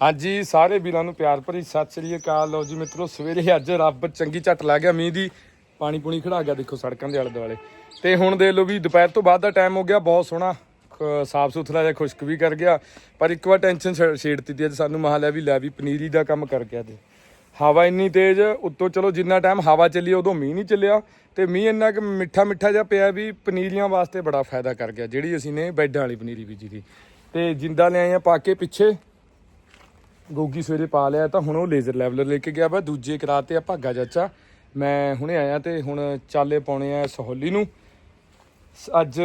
ਹਾਂਜੀ, ਸਾਰੇ ਵੀਰਾਂ ਨੂੰ ਪਿਆਰ ਭਰੀ ਸਤਿ ਸ੍ਰੀ ਅਕਾਲ। ਲਓ ਜੀ ਮਿੱਤਰੋ, ਸਵੇਰੇ ਅੱਜ ਰੱਬ ਚੰਗੀ ਝੱਟ ਲੱਗ ਗਿਆ, ਮੀਂਹ ਦੀ ਪਾਣੀ ਪੂਣੀ ਖੜਾ ਗਿਆ, ਦੇਖੋ ਸੜਕਾਂ ਦੇ ਆਲੇ ਦੁਆਲੇ ਤੇ ਹੁਣ ਦੇਖ ਲਓ ਵੀ ਦੁਪਹਿਰ ਤੋਂ ਬਾਅਦ ਦਾ ਟਾਈਮ ਹੋ ਗਿਆ, ਬਹੁਤ ਸੋਹਣਾ ਸਾਫ਼ ਸੁਥਰਾ ਜਿਹਾ ਖੁਸ਼ਕ ਵੀ ਕਰ ਗਿਆ। ਪਰ ਇੱਕ ਵਾਰ ਟੈਨਸ਼ਨ ਛੇੜਤੀ ਤੀ ਅੱਜ ਸਾਨੂੰ ਮਹਾ ਲਿਆ ਵੀ ਲੈ ਵੀ, ਪਨੀਰੀ ਦਾ ਕੰਮ ਕਰ ਗਿਆ ਤੇ। ਹਵਾ ਇੰਨੀ ਤੇਜ਼, ਉੱਤੋਂ ਚਲੋ ਜਿੰਨਾ ਟਾਈਮ ਹਵਾ ਚੱਲੀ, ਉਦੋਂ ਮੀਂਹ ਨਹੀਂ ਚੱਲਿਆ। ਤੇ ਮੀਂਹ ਇੰਨਾ ਕਿ ਮਿੱਠਾ ਮਿੱਠਾ ਜਿਹਾ ਪਿਆ ਵੀ ਪਨੀਰੀਆਂ ਵਾਸਤੇ ਬੜਾ ਫਾਇਦਾ ਕਰ ਗਿਆ, ਜਿਹੜੀ ਅਸੀਂ ਨੇ ਬੈਡਾਂ ਵਾਲੀ ਪਨੀਰੀ ਬੀਜੀ ਦੀ। ਤੇ ਜਿੰਦਾ ਲਿਆਏ ਆ ਪਾ ਕੇ ਪਿੱਛੇ। ਗੋਗੀ ਸਵੇਰੇ ਪਾ ਲਿਆ ਤਾਂ ਹੁਣ ਉਹ ਲੇਜ਼ਰ ਲੈਵਲਰ ਲੈ ਕੇ ਗਿਆ ਵਾ। ਦੂਜੇ ਕਰਾਤੇ ਆ ਭਾਗਾ ਚਾਚਾ। ਮੈਂ ਹੁਣੇ ਆਇਆ ਤੇ ਹੁਣ ਚਾਲੇ ਪਾਉਣੇ ਆ ਸਹੋਲੀ ਨੂੰ। ਸ- ਅੱਜ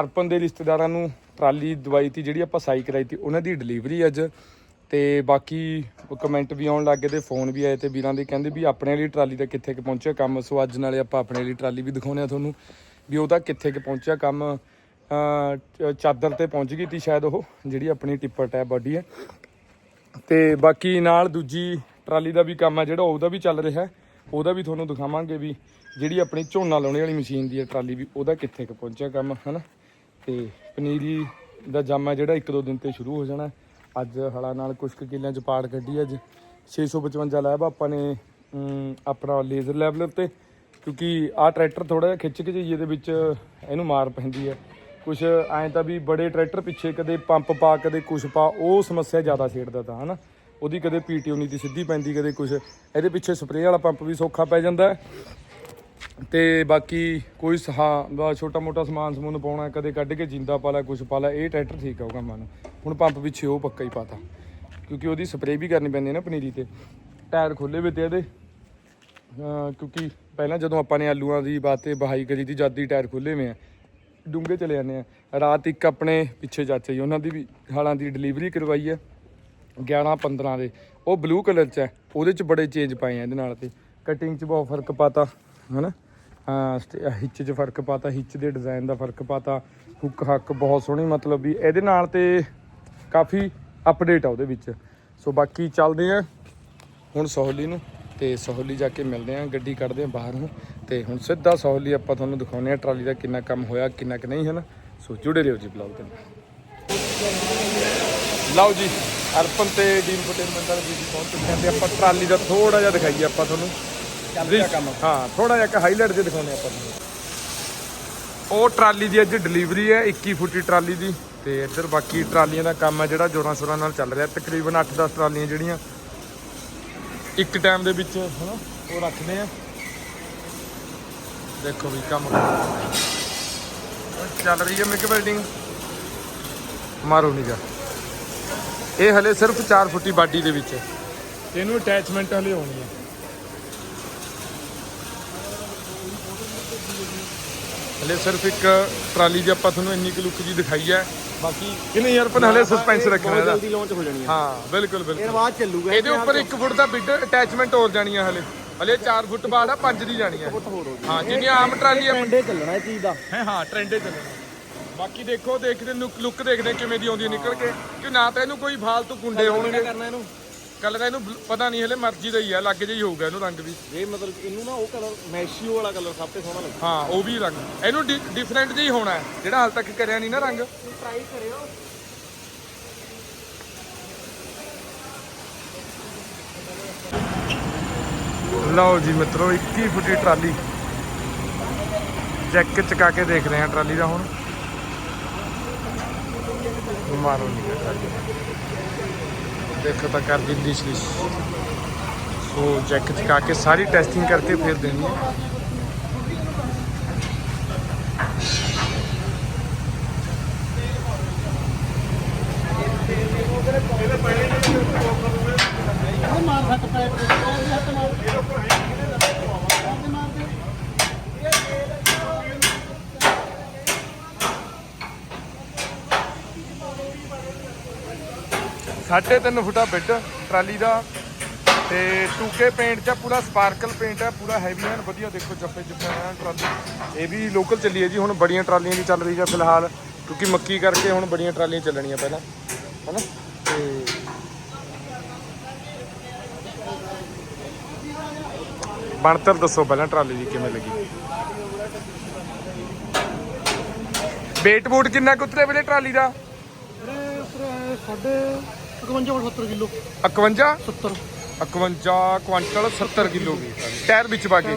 ਅਰਪਨ ਦੇ ਰਿਸ਼ਤੇਦਾਰਾਂ ਨੂੰ ਟਰਾਲੀ ਦਵਾਈ ਤੀ ਜਿਹੜੀ ਆਪਾਂ ਸਾਈ ਕਰਾਈ ਤੀ, ਉਹਨਾਂ ਦੀ ਡਿਲੀਵਰੀ ਅੱਜ। ਤੇ ਬਾਕੀ ਕਮੈਂਟ ਵੀ ਆਉਣ ਲੱਗੇ ਤੇ ਫੋਨ ਵੀ ਆਏ ਤੇ ਵੀਰਾਂ ਦੇ ਕਹਿੰਦੇ ਵੀ ਆਪਣੇ ਵਾਲੀ ਟਰਾਲੀ ਦਾ ਕਿੱਥੇ ਕੁ ਪਹੁੰਚਿਆ ਕੰਮ। ਸੋ ਅੱਜ ਨਾਲੇ ਆਪਾਂ ਆਪਣੇ ਵਾਲੀ ਟਰਾਲੀ ਵੀ ਦਿਖਾਉਣੇ ਆ ਤੁਹਾਨੂੰ ਵੀ ਉਹਦਾ ਕਿੱਥੇ ਕੁ ਪਹੁੰਚਿਆ ਕੰਮ। ਚਾਦਰ ਤੇ ਪਹੁੰਚ ਗਈ ਤੀ ਸ਼ਾਇਦ ਉਹ, ਜਿਹੜੀ ਆਪਣੀ ਟਿੱਪਰ ਟੈਬ ਬਾਡੀ ਹੈ। ਤੇ ਬਾਕੀ ਨਾਲ ਦੂਜੀ ਟਰਾਲੀ ਦਾ ਵੀ ਕੰਮ ਹੈ ਜਿਹੜਾ, ਉਹਦਾ ਵੀ ਚੱਲ ਰਿਹਾ। ਉਹਦਾ ਵੀ ਤੁਹਾਨੂੰ ਦਿਖਾਵਾਂਗੇ ਵੀ ਜਿਹੜੀ ਆਪਣੀ ਝੋਨਾ ਲਾਉਣੇ ਵਾਲੀ ਮਸ਼ੀਨ ਦੀ ਹੈ ਟਰਾਲੀ ਵੀ ਉਹਦਾ ਕਿੱਥੇ ਕੁ ਪਹੁੰਚਿਆ ਕੰਮ, ਹਨਾ? ਤੇ ਪਨੀਰੀ ਦਾ ਜਾਮਾ ਜਿਹੜਾ ਇੱਕ ਦੋ ਦਿਨ ਤੇ ਸ਼ੁਰੂ ਹੋ ਜਾਣਾ। ਅੱਜ ਹਲਾ ਨਾਲ ਕੁਝ ਕੁ ਕਿੱਲਿਆਂ ਚ ਪਾੜ ਕੱਢੀ ਅੱਜ। 655 ਲੈਬ ਆਪਾਂ ਨੇ ਆਪਣਾ ਲੇਜ਼ਰ ਲੈਵਲਰ ਤੇ, ਕਿਉਂਕਿ ਆਹ ਟਰੈਕਟਰ ਥੋੜਾ ਜਿਹਾ ਖਿੱਚ ਕੇ ਜਾਈਏ ਦੇ ਵਿੱਚ ਇਹਨੂੰ ਮਾਰ ਪੈਂਦੀ ਹੈ ਕੁਝ ਐਂ ਤਾਂ ਵੀ ਬੜੇ ਟਰੈਕਟਰ ਪਿੱਛੇ ਕਦੇ ਪੰਪ ਪਾ, ਕਦੇ ਕੁਛ ਪਾ, ਉਹ ਸਮੱਸਿਆ ਜ਼ਿਆਦਾ ਛੇੜਦਾ ਤਾਂ, ਹਨਾ? ਉਹਦੀ ਕਦੇ ਪੀਟੀਓ ਨਹੀਂ ਦੀ ਸਿੱਧੀ ਪੈਂਦੀ, ਕਦੇ ਕੁਛ। ਇਹਦੇ ਪਿੱਛੇ ਸਪਰੇਅ ਵਾਲਾ ਪੰਪ ਵੀ ਸੌਖਾ ਪੈ ਜਾਂਦਾ। ਹੈ ਤੇ ਬਾਕੀ ਕੋਈ ਸਹਾ ਦਾ ਛੋਟਾ ਮੋਟਾ ਸਮਾਨ ਸਮੂਨ ਪਾਉਣਾ, ਕਦੇ ਕੱਢ ਕੇ ਜਿੰਦਾ ਪਾ ਲੈ, ਕੁਛ ਪਾ ਲੈ, ਇਹ ਟਰੈਕਟਰ ਠੀਕ ਆ ਉਹ ਕੰਮਾਂ ਨੂੰ। ਹੁਣ ਪੰਪ ਪਿੱਛੇ ਉਹ ਪੱਕਾ ਹੀ ਪਾਤਾ। ਕਿਉਂਕਿ ਉਹਦੀ ਸਪਰੇਅ ਵੀ ਕਰਨੀ ਪੈਂਦੀ ਹੈ ਨਾ ਪਨੀਰੀ ਤੇ। ਟਾਇਰ ਖੋਲੇ ਵੇ ਤੇ ਇਹਦੇ। ਕਿਉਂਕਿ ਪਹਿਲਾਂ ਜਦੋਂ ਆਪਾਂ ਨੇ ਆਲੂਆਂ ਦੀ, ਬਾਤੇ, ਬਹਾਈ ਕਰੀ ਤੀ ਜਦ ਦੀ ਟਾਇਰ ਖੋਲੇ ਵੇ ਆ ਡੂੰਘੇ ਚਲੇ ਜਾਂਦੇ ਆ। ਰਾਤ ਇੱਕ ਆਪਣੇ ਪਿੱਛੇ ਚਾਚਾ ਜੀ, ਉਹਨਾਂ ਦੀ ਵੀ ਹਾਲਾਂ ਦੀ ਡਿਲੀਵਰੀ ਕਰਵਾਈ ਹੈ 11 15 ਦੇ। ਉਹ ਬਲੂ ਕਲਰ ਚ ਹੈ ਉਹਦੇ ਚ ਬੜੇ ਚੇਂਜ ਪਾਏ ਆ ਇਹਦੇ ਨਾਲ ਤੇ। ਕਟਿੰਗ ਚ ਬਹੁਤ ਫ਼ਰਕ ਪਾਤਾ, ਹਨਾ? ਹਾਂ ਹਿੱਚ 'ਚ ਫ਼ਰਕ ਪਾਤਾ ਹਿੱਚ ਦੇ ਡਿਜ਼ਾਈਨ ਦਾ ਫ਼ਰਕ ਪਾਤਾ। ਹੁੱਕ ਹੱਕ ਬਹੁਤ ਸੋਹਣੀ, ਮਤਲਬ ਵੀ ਇਹਦੇ ਨਾਲ ਤੇ ਕਾਫੀ ਅਪਡੇਟ ਆ ਉਹਦੇ ਵਿੱਚ। ਸੋ ਬਾਕੀ ਚੱਲਦੇ ਆ ਹੁਣ ਸੋਹਲੀ ਨੂੰ ਤੇ ਸੋਹਲੀ ਜਾ ਕੇ ਮਿਲਦੇ ਆ, ਗੱਡੀ ਕੱਢਦੇ ਆ ਬਾਹਰ ਨੂੰ। ਤੇ ਹੁਣ ਸਿੱਧਾ ਸਹੋਲੀ ਆਪਾਂ ਤੁਹਾਨੂੰ ਦਿਖਾਉਂਦੇ ਆ ਟਰਾਲੀ ਦਾ ਕਿੰਨਾ ਕੰਮ ਹੋਇਆ ਕਿੰਨਾ ਕਿ ਨਹੀਂ ਹਨ ਸੋ ਜੁੜੇ ਰਹੋ ਜੀ ਬਲੌਗ ਨਾਲ। ਲਓ ਜੀ ਅਰਪਨ ਤੇ ਡੀਨ ਪਟੇਲਮੈਂਟ ਵਾਲੇ ਜੀ ਪਹੁੰਚ ਚੁੱਕੇ ਆ ਤੇ ਆਪਾਂ ਟਰਾਲੀ ਦਾ ਥੋੜਾ ਜਿਹਾ ਦਿਖਾਈਏ ਆਪਾਂ ਤੁਹਾਨੂੰ। ਚੱਲ ਰਿਹਾ ਕੰਮ। ਹਾਂ ਥੋੜਾ ਜਿਹਾ ਇੱਕ ਹਾਈਲਾਈਟ ਜੇ ਦਿਖਾਉਂਦੇ ਆਪਾਂ ਤੁਹਾਨੂੰ। ਉਹ ਟਰਾਲੀ ਦੀ ਅੱਜ ਡਿਲੀਵਰੀ ਹੈ 21 ਫੁੱਟੀ ਟਰਾਲੀ ਦੀ। ਤੇ ਇੱਧਰ ਬਾਕੀ ਟਰਾਲੀਆਂ ਦਾ ਕੰਮ ਹੈ ਜਿਹੜਾ ਜੋਰਾਂ ਸ਼ੋਰਾਂ ਨਾਲ ਚੱਲ ਰਿਹਾ। ਤਕਰੀਬਨ 8-10 ਟਰਾਲੀਆਂ ਜਿਹੜੀਆਂ ਇੱਕ ਟਾਈਮ ਦੇ ਵਿੱਚ ਹਨਾ ਉਹ ਰੱਖਦੇ ਆ। ਦੇਖੋ ਵੀ ਕੰਮ ਚੱਲ ਰਹੀ ਹੈ ਮਿਕ ਬਿਲਡਿੰਗ। ਮਾਰੋ ਨਿਗਾ ਇਹ ਹਲੇ ਸਿਰਫ 4 ਫੁੱਟੀ ਬਾਡੀ ਦੇ ਵਿੱਚ ਇਹਨੂੰ ਅਟੈਚਮੈਂਟ ਹਲੇ ਹੋਣੀ ਹੈ। ਹਲੇ ਸਿਰਫ ਇੱਕ ਟਰਾਲੀ ਦੀ ਆਪਾਂ ਤੁਹਾਨੂੰ ਇੰਨੀ ਕੁ ਲੁੱਕ ਜੀ ਦਿਖਾਈ ਹੈ। ਬਾਕੀ ਕਿੰਨੇ ਯਾਰ ਪਰ ਹਲੇ ਸਸਪੈਂਸ ਰੱਖਣਾ ਇਹਦਾ। ਜਲਦੀ ਲਾਂਚ ਹੋ ਜਾਣੀ ਹੈ। ਹਾਂ ਬਿਲਕੁਲ ਬਿਲਕੁਲ। ਇਹ ਬਾਅਦ ਚੱਲੂਗਾ ਇਹਦੇ ਉੱਪਰ 1 ਫੁੱਟ ਦਾ ਬਿੱਡ ਅਟੈਚਮੈਂਟ ਹੋਰ ਜਾਣੀ ਹੈ ਹਲੇ। ਹਲੇ 4 ਫੁੱਟ ਬਾਅਦ ਆ 5 ਦੀ ਜਾਣੀ ਹੋਰ ਹੋ ਜਾਊਗੀ। ਹਾਂ ਜਿੰਨੀ ਆਮ ਟਰਾਲੀ ਆ ਟ੍ਰੈਂਡੇ ਚੱਲਣਾ ਇਹ ਚੀਜ਼ ਦਾ। ਹੈ ਹਾਂ ਟ੍ਰੈਂਡੇ ਚੱਲਣਾ। ਬਾਕੀ ਦੇਖੋ ਦੇਖਦੇ ਲੁੱਕ ਲੁੱਕ ਦੇਖਦੇ ਕਿਵੇਂ ਦੀ ਆਉਂਦੀ ਨਿਕਲ ਕੇ। ਕਿ ਨਾ ਤਾਂ ਇਹਨੂੰ ਕੋਈ ਫਾਲਤੂ ਕੁੰਡੇ ਹੋਣਗੇ। ਕਰਨਾ ਇਹਨੂੰ? ਕੱਲ ਤਾਂ ਇਹਨੂੰ ਪਤਾ ਨਹੀਂ ਹਲੇ ਮਰਜ਼ੀ ਦਾ ਹੀ ਆ ਲੱਗ ਹੀ ਹੋਊਗਾ ਇਹਨੂੰ ਰੰਗ ਵੀ। ਇਹ ਮਤਲਬ ਇਹਨੂੰ ਨਾ ਉਹ ਕਲਰ ਮੈਸ਼ੀਓ ਵਾਲਾ ਕਲਰ ਸਭ ਤੋਂ ਸੋਹਣਾ ਲੱਗਦਾ। ਹਾਂ ਉਹ ਵੀ ਰੰਗ। ਇਹਨੂੰ ਡਿਫਰੈਂਟ ਜਿਹਾ ਹੀ ਹੋਣਾ ਹੈ। ਜਿਹੜਾ ਹਾਲ ਤੱਕ ਕਰਿਆ ਨਹੀਂ ਨਾ ਰੰਗ। ਟਰਾਈ ਕਰਿਓ। ਲਓ ਜੀ ਮਿੱਤਰੋ 21 ਫੁੱਟੀ ਟਰਾਲੀ। ਚੈੱਕ ਚਕਾ ਕੇ ਦੇਖ ਰਹੇ ਹਾਂ ਟਰਾਲੀ ਦਾ ਹੁਣ। ਮਾਰੋ ਨਹੀਂ ਟਰਾਲੀ। ਦੇਖੋ ਤਾਂ ਕਰ ਦਿੰਦੀ ਸੀ ਸੋ ਚੈੱਕ ਚਕਾ ਕੇ ਸਾਰੀ ਟੈਸਟਿੰਗ ਕਰਕੇ ਫਿਰ ਦੇਣੀ ਹੈ। ਮਾਰ ਹੱਥ ਪੈਰ ਹੱਥ ਮਾਰ ਸਾਢੇ ਤਿੰਨ ਫੁੱਟਾ ਬਿੱਡ ਟਰਾਲੀ ਦਾ ਤੇ ਟੂਕੇ ਪੇਂਟ ਚ ਆ, ਪੂਰਾ ਸਪਾਰਕਲ ਪੇਂਟ ਹੈ ਪੂਰਾ ਹੈਵੀ ਐਨ ਵਧੀਆ ਦੇਖੋ ਚੱਪੇ ਚੱਪੇ ਹੈ ਟਰਾਲੀ। ਇਹ ਵੀ ਲੋਕਲ ਚੱਲੀ ਹੈ ਜੀ ਹੁਣ ਬੜੀਆਂ ਟਰਾਲੀਆਂ ਦੀ ਚੱਲ ਰਹੀ ਹੈ ਫਿਲਹਾਲ ਕਿਉਂਕਿ ਮੱਕੀ ਕਰਕੇ ਹੁਣ ਬੜੀਆਂ ਟਰਾਲੀਆਂ ਚੱਲਣੀਆਂ ਪਹਿਲਾਂ ਹਨਾ? ਬਣਤਰ ਦੱਸੋ ਪਹਿਲਾਂ ਟਰਾਲੀ ਦੀ ਕਿਵੇਂ ਲੱਗੀ? ਵੇਟ ਬੂਟ ਕਿੰਨਾ ਕੁ ਉਤਰੇ ਵੀਰੇ ਟਰਾਲੀ ਦਾ? ਸਾਡੇ 51 70 ਕਿਲੋ। 51 70 51 quintal 70 kilo. ਟਾਇਰ ਵਿੱਚ ਪਾ ਕੇ।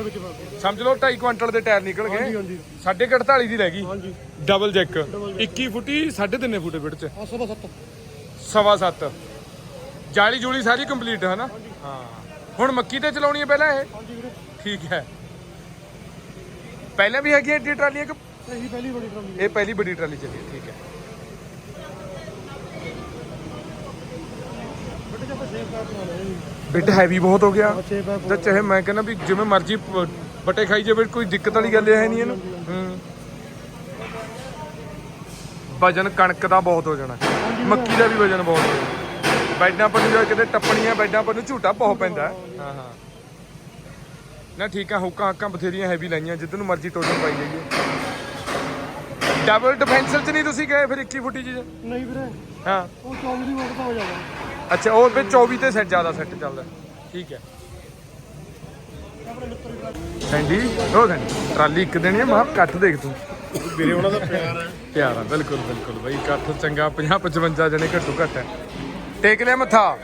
ਸਮਝ ਲਓ 2.5 ਕੁਆਂਟਲ ਦੇ ਟਾਇਰ ਨਿਕਲ ਗਏ। ਸਾਢੇ ਕੁ 48 ਦੀ ਰਹਿ ਗਈ। ਹਾਂਜੀ। ਡਬਲ ਜੈਕ 21 ਫੁੱਟੀ 3.5 ਫੁੱਟ ਆ ਸਵਾ 7 ਸਵਾ ਸੱਤ। ਜਾਲੀ ਜੂਲੀ ਸਾਰੀ ਕੰਪਲੀਟ ਹੈ ਨਾ ਹਾਂ। ਹੁਣ ਮੱਕੀ ਤੇ ਚਲਾਉਣੀ ਹੈ ਪਹਿਲਾਂ ਇਹ? ਹਾਂਜੀ ਵੀਰੇ। ਠੀਕ ਹੈ। ਪਹਿਲਾਂ ਵੀ ਹੈਗੀ ਐਡੀ ਟਰਾਲੀ ਇੱਕ ਇਹੀ ਪਹਿਲੀ ਬੜੀ ਟਰਾਲੀ ਇਹ ਪਹਿਲੀ ਵੱਡੀ ਟਰਾਲੀ ਚੱਲੀ ਹੈ, ਠੀਕ ਹੈ। ਬੇਟੇ ਜਦ ਸੇਵ ਕਰ ਬਣਾ ਲਿਆ ਬਿੱਟ ਹੈਵੀ ਬਹੁਤ ਹੋ ਗਿਆ। ਤਾਂ ਚਾਹੇ ਮੈਂ ਕਹਿੰਦਾ ਵੀ ਜਿਵੇਂ ਮਰਜ਼ੀ ਪ- ਬਟੇ ਖਾਈ ਜਾਵੇ ਕੋਈ ਦਿੱਕਤ ਵਾਲੀ ਗੱਲ ਹੈ ਨਹੀਂ ਇਹਨੂੰ ਹੂੰ। ਵਜਨ ਕਣਕ ਦਾ ਬਹੁਤ ਹੋ ਜਾਣਾ। ਮੱਕੀ ਦਾ ਵੀ ਵਜਨ ਬਹੁਤ ਹੋ ਜਾਣਾ। ਬੈਡਾਂ ਪਰ ਨੂੰ ਜਾ ਕਿਤੇ ਟੱਪਣੀਆਂ ਬੈਡਾਂ ਪਰ ਨੂੰ ਝੂਟਾ ਬਹੁਤ ਪੈਂਦਾ। ਹੈ। ਹਾਂ। ਹਾਂ ਨਾ ਠੀਕ ਆ ਹੁੱਕਾਂ ਹੱਕਾਂ ਬਥੇਰੀਆਂ ਹੈਵੀ ਲਾਈਆਂ ਜਿੱਦ ਨੂੰ ਮਰਜ਼ੀ ਟੋਟਲ ਪਾਈ ਜਾਈਏ ਡਬਲ ਡਿਫੈਂਸਰ ਚ ਨਹੀਂ ਤੁਸੀਂ ਗਏ ਫਿਰ 21 ਫੁੱਟੀ ਚ ਨਹੀਂ ਵੀਰੇ ਹਾਂ। ਉਹ 24 ਦੀ ਵੋਟ ਤਾਂ ਹੋ ਜਾਣਾ ਅੱਛਾ ਉਹ ਫਿਰ 24 ਤੇ ਸੈੱਟ ਜ਼ਿਆਦਾ ਸੈੱਟ ਚੱਲਦਾ। ਠੀਕ ਹੈ। ਆਪਣੇ ਮਿੱਤਰ ਦੀ ਟਰਾਲੀ ਸੈਂਡੀ ਹੋ ਸੈਂਡੀ ਟਰਾਲੀ ਇੱਕ ਦੇਣੀ ਹੈ ਮਾਂ ਕੱਠ ਦੇਖ ਤੂੰ। ਵੀਰੇ ਉਹਨਾਂ ਦਾ ਪਿਆਰ ਹੈ। ਪਿਆਰਾ ਬਿਲਕੁਲ ਬਿਲਕੁਲ ਬਈ ਕੱਠ ਚੰਗਾ 50 55 ਜਣੇ ਘੱਟੋ ਘੱਟ ਹੈ। ਟੇਕ ਲਿਆ ਮੱਥਾ?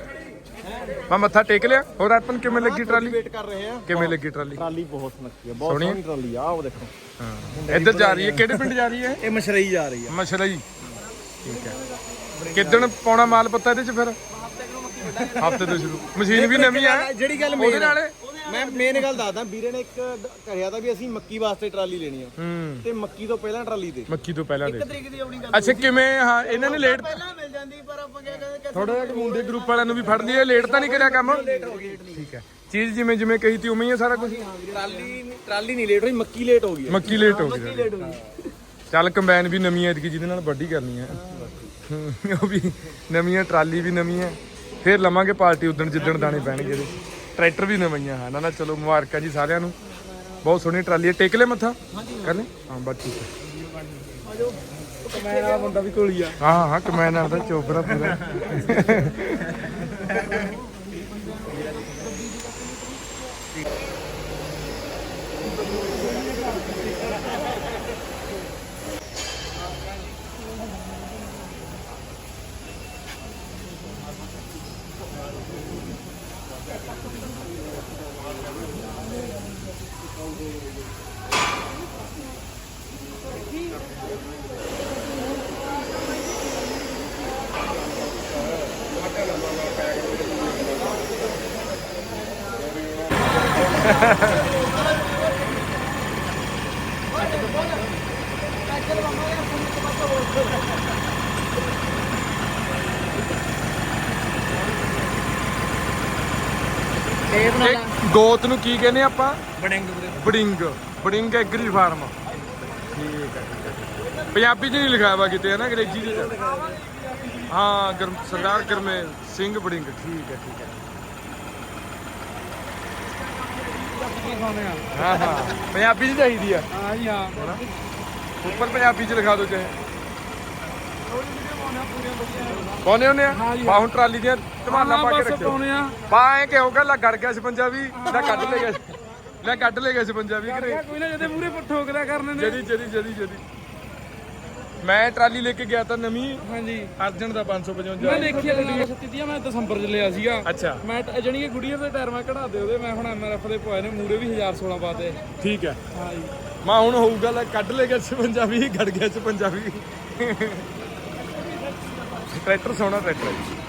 ਮੈਂ ਮੱਥਾ ਟੇਕ ਲਿਆ। ਹੋਰ ਆਪਨ ਕਿਵੇਂ ਲੱਗੀ ਟਰਾਲੀ? ਵੇਟ ਕਰ ਰਹੇ ਆ। ਕਿਵੇਂ ਲੱਗੀ ਟਰਾਲੀ? ਟਰਾਲੀ ਬਹੁਤ ਨੱਕੀ ਹੈ ਬਹੁਤ ਸੋਹਣੀ ਟਰਾਲੀ ਆ ਉਹ ਦੇਖੋ। ਹਾਂ। ਇੱਧਰ ਜਾ ਰਹੀ ਹੈ। ਕਿਹੜੇ ਪਿੰਡ ਜਾ ਰਹੀ ਹੈ? ਇਹ ਮਸ਼ਰਈ ਜਾ ਰਹੀ ਆ। ਮਛਲੀ ਠੀਕ ਹੈ। ਕਿੱਦਣ ਪਾਉਣਾ ਮਾਲ ਪੱਤਾ ਇਹਦੇ ਚ ਫਿਰ? ਹਫ਼ਤੇ ਤੋਂ ਸ਼ੁਰੂ। ਮਸ਼ੀਨ ਵੀ ਨਵੀਂ ਆ। ਜਿਹੜੀ ਗੱਲ ਉਹਦੇ ਮੇਨ ਨਾਲੇ ਮੈਂ ਮੇਨ ਗੱਲ ਦੱਸਦਾ ਵੀਰੇ ਨੇ ਇੱਕ ਡ- ਕਰਿਆ ਤਾਂ ਵੀ ਅਸੀਂ ਮੱਕੀ ਵਾਸਤੇ ਟਰਾਲੀ ਲੈਣੀ ਆ। ਹੂੰ। ਤੇ ਮੱਕੀ ਤੋਂ ਪਹਿਲਾਂ ਟਰਾਲੀ ਦੇ। ਮੱਕੀ ਤੋਂ ਪਹਿਲਾਂ ਦੇ। ਤਰੀਕ ਦੀ ਆਉਣੀ ਗੱਲ ਅੱਛਾ ਕਿਵੇਂ? ਹਾਂ ਇਹਨਾਂ ਨੇ ਲੇਟ ਪਹਿਲਾਂ ਮਿਲ ਜਾਂਦੀ ਪਰ ਆਪਾਂ ਕਿਹਾ ਕਹਿੰਦੇ ਥੋੜਾ ਜਿਹਾ ਮੁੰਡੇ ਗਰੁੱਪ ਵਾਲਿਆਂ ਨੂੰ ਵੀ ਫੜ ਲਈਏ ਲੇਟ ਤਾਂ ਨਹੀਂ ਕਰਿਆ ਕੰਮ। ਠੀਕ ਹੈ। ਚੀਜ਼ ਜਿਵੇਂ ਜਿਵੇਂ ਕਹੀ ਤੀ ਉਵੇਂ ਹੀ ਹੈ ਸਾਰਾ ਕੁਝ। ਟਰਾਲੀ ਟਰਾਲੀ ਨਹੀਂ ਲੇਟ ਹੋਈ ਮੱਕੀ ਲੇਟ ਹੋ ਗਈ ਹੈ। ਮੱਕੀ ਲੇਟ ਹੋ ਗਈ ਲੇਟ ਹੋ ਗਈ। ਚੱਲ ਕੰਬਾਈਨ ਵੀ ਨਵੀਂ ਐਤਕੀ ਜਿਹਦੇ ਨਾਲ ਵੱਢੀ ਕਰਨੀ ਹੈ। ਹੂੰ, ਉਹ ਵੀ ਨਵੀਂ ਹੈ ਟਰਾਲੀ ਵੀ ਨਵੀਂ ਹੈ ਫੇਰ ਲਵਾਂਗੇ ਪਾਰਟੀ ਉਦਣ ਜਿੱਦਣ ਦਾਣੇ ਪੈਣਗੇ ਇਹਦੇ। ਟਰੈਕਟਰ ਵੀ ਨਵੀਆਂ ਹਾਂ ਨਾ ਨਾ ਚਲੋ ਮੁਬਾਰਕਾਂ ਜੀ ਸਾਰਿਆਂ ਨੂੰ। ਬਹੁਤ ਸੋਹਣੀ ਟਰਾਲੀ ਹੈ। ਟੇਕ ਲੈ ਮੱਥਾ। ਕਰ ਲੈ ਹਾਂ ਬਸ ਠੀਕ ਹੈ। ਮੈਂ ਆ ਮੁੰਡਾ ਵੀ ਕੋਲੀ ਆ। ਹਾਂ ਹਾਂ ਕਮੈਨ ਦਾ ਚੋਪਰਾ ਪੂਰਾ। ਗੋਤ ਨੂੰ ਕੀ ਕਹਿੰਦੇ ਆਪਾਂ? ਬੜਿੰਗ। ਵੀਰੇ ਬੜਿੰਗ। Baring agri farm. ਠੀਕ ਹੈ ਠੀਕ ਪੰਜਾਬੀ 'ਚ ਨਹੀਂ ਲਿਖਿਆ ਵਾ ਕਿਤੇ ਹੈ ਨਾ ਅੰਗਰੇਜ਼ੀ 'ਚ? ਹਾਂ ਗਰਮ ਸਰਦਾਰ ਗਰਮੇ ਸਿੰਘ ਬੜਿੰਗ। ਠੀਕ ਹੈ ਠੀਕ ਹੈ। ਹਾਂ ਹਾਂ। ਪੰਜਾਬੀ 'ਚ ਚਾਹੀਦੀ ਆ। ਹਾਂ ਜੀ ਹਾਂ। ਉੱਪਰ ਪੰਜਾਬੀ 'ਚ ਲਿਖਾ ਦਿਓ ਚਾਹੇ। ਪਾਉਨੇ ਹੁੰਦੇ ਆ? ਬਾ ਹੁਣ ਟਰਾਲੀ ਦੀਆਂ ਧਮਾਲਾਂ ਪਾ ਕੇ ਰੱਖਿਓ। ਆ। ਬਾ ਐ ਕਿ ਹੋਗਾ ਲੈ ਗੜ ਗਿਆ 56 ਵੀ ਲੈ ਕੱਢ ਲੈ ਗਿਆ ਲੈ ਕੱਢ ਲੈ ਗਿਆ 56 ਵੀ ਕਰੇ ਕੋਈ ਨਾ ਜਦੇ ਮੂਰੇ ਠੋਕਦਾ ਕਰਨੇ ਨੇ। ਜਦੀ ਜਦੀ ਜਦੀ ਜਦੀ। ਮੈਂ ਟਰਾਲੀ ਲੈ ਕੇ ਗਿਆ ਤਾਂ ਨਵੀਂ ਹਾਂਜੀ। ਅਰਜਨ ਦਾ 555 ਮੈਂ ਦੇਖਿਆ ਗੱਡੀ ਸੱਤੀ ਦੀ ਮੈਂ ਦਸੰਬਰ ਚ ਲਿਆ ਸੀਗਾ। ਅੱਛਾ। ਮੈਂ ਟ- ਜਾਣੀ ਕਿ ਗੁੜੀਆ ਦੇ ਟਾਇਰ ਮੈਂ ਕਢਾ ਦੇ ਉਹਦੇ ਮੈਂ ਹੁਣ ਐਮਆਰਐਫ ਦੇ ਪਵਾਏ ਨੇ ਮੂਰੇ ਵੀ 1016 ਪਾਤੇ ਠੀਕ ਹੈ। ਹਾਂ ਜੀ ਮੈਂ ਹੁਣ ਹੋਊਗਾ ਲੈ ਕੱਢ ਲੈ ਗਿਆ 56 ਵੀ ਗੜ ਗਿਆ 56 ਵੀ ਟਰੈਕਟਰ ਸੋਹਣਾ ਟਰੈਕਟਰ ਹੈ। ਜੀ।